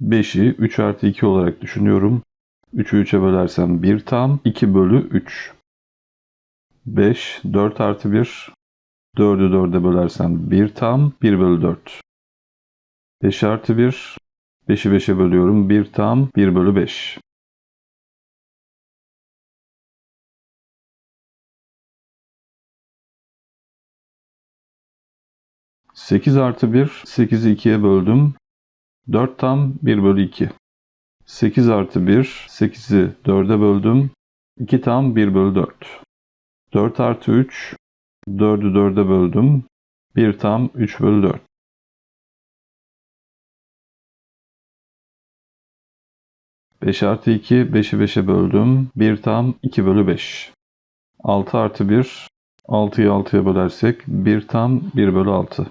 5'i 3 artı 2 olarak düşünüyorum. 3'ü 3'e bölersem 1 tam 2 bölü 3. 5, 4 artı 1. 4'ü 4'e bölersem 1 tam 1 bölü 4. 5 artı 1. 5'i 5'e bölüyorum. 1 tam 1 bölü 5. Sekiz artı 1, 8'i 2'ye böldüm. 4 tam 1 bölü 2. 8 artı 1, 8'i 4'e böldüm. 2 tam 1 bölü 4. 4 artı 3, 4'ü 4'e böldüm. 1 tam 3 bölü 4. 5 artı 2, 5'i 5'e böldüm. 1 tam 2 bölü 5. 6 artı 1, 6'yı 6'ya bölersek 1 tam 1 bölü 6.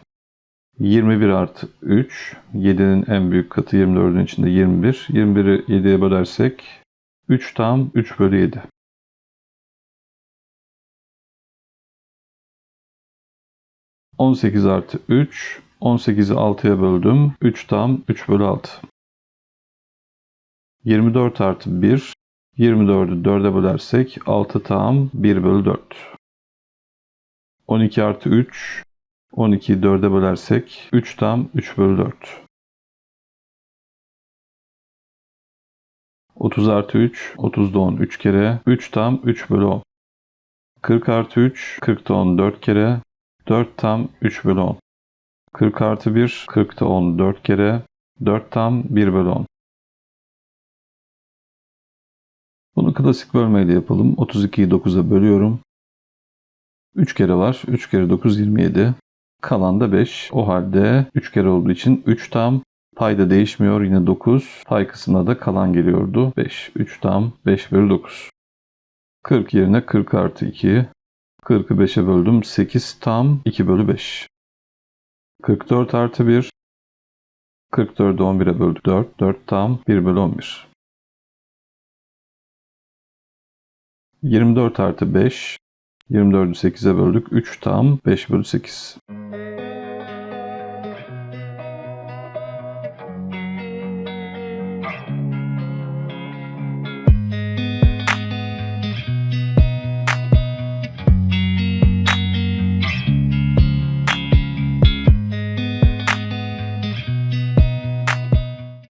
21 artı 3, 7'nin en büyük katı 24'ün içinde 21. 21'i 7'ye bölersek 3 tam 3 bölü 7. On sekiz artı 3, 18'i 6'ya böldüm. 3 tam 3 bölü 6. 24 artı 1, 24'ü 4'e bölersek 6 tam 1 bölü 4. 12 artı 3, 12'yi 4'e bölersek 3 tam 3 bölü 4. 30 artı 3, 30'da 10 3 kere, 3 tam 3 bölü 10. 40 artı 3, 40'da 10 4 kere, 4 tam 3 bölü 10. 40 artı 1, 40'da 10 4 kere, 4 tam 1 bölü 10. Bunu klasik bölmeyle yapalım. 32'yi 9'a bölüyorum. 3 kere var. 3 kere 9 27. Kalan da 5. O halde 3 kere olduğu için 3 tam payda değişmiyor. Yine 9. Pay kısmına da kalan geliyordu. 5. 3 tam 5 bölü 9. 40 yerine 40 artı 2. 40'ı 5'e böldüm. 8 tam 2 bölü 5. 44 artı 1. 44'ü 11'e böldük. 4. 4 tam 1 bölü 11. 24 artı 5. 24'ü 8'e böldük. 3 tam 5 bölü 8.